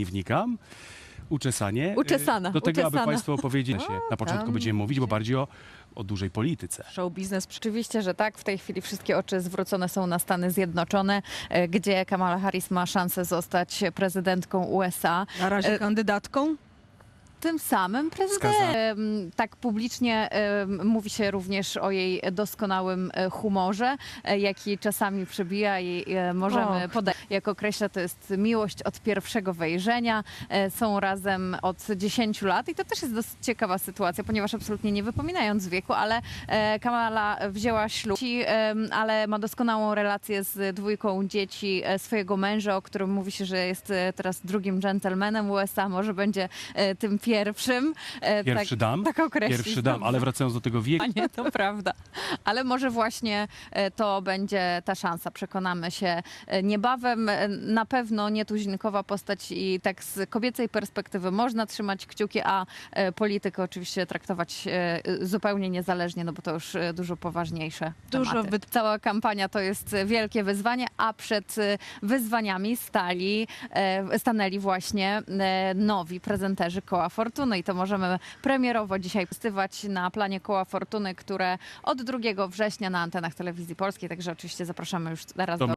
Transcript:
nie wnikam. Uczesanie. e, Uczesana, Do tego, aby uczesana. Państwo opowiedzieli się. Na początku tam będziemy mówić, bo bardziej o, o dużej polityce. Show biznes. Oczywiście, że tak. W tej chwili wszystkie oczy zwrócone są na Stany Zjednoczone, e, gdzie Kamala Harris ma szansę zostać prezydentką USA. Na razie E, kandydatką? Tym samym prezydentem. Tak publicznie em, mówi się również o jej doskonałym e, humorze, e, jaki czasami przebija i e, możemy Och. podać. Jak określa, to jest miłość od pierwszego wejrzenia. E, Są razem od 10 lat i to też jest dosyć ciekawa sytuacja, ponieważ absolutnie nie wypominając wieku, ale e, Kamala wzięła ślub, em, ale ma doskonałą relację z dwójką dzieci e, swojego męża, o którym mówi się, że jest e, teraz drugim dżentelmenem USA, może będzie e, tym pierwszym. E, Pierwszy dam. Tak określić. Pierwszy dam, ale wracając do tego wieku. Nie, to prawda. Ale może właśnie e, to będzie ta szansa. Przekonamy się e, niebawem. Na pewno nietuzinkowa postać i tak z kobiecej perspektywy można trzymać kciuki, a politykę oczywiście traktować zupełnie niezależnie, no bo to już dużo poważniejsze Dużo tematy. wy- Cała kampania to jest wielkie wyzwanie, a przed wyzwaniami stali, stanęli właśnie nowi prezenterzy Koła Fortuny i to możemy premierowo dzisiaj postywać na planie Koła Fortuny, które od 2 września na antenach telewizji polskiej, także oczywiście zapraszamy już teraz do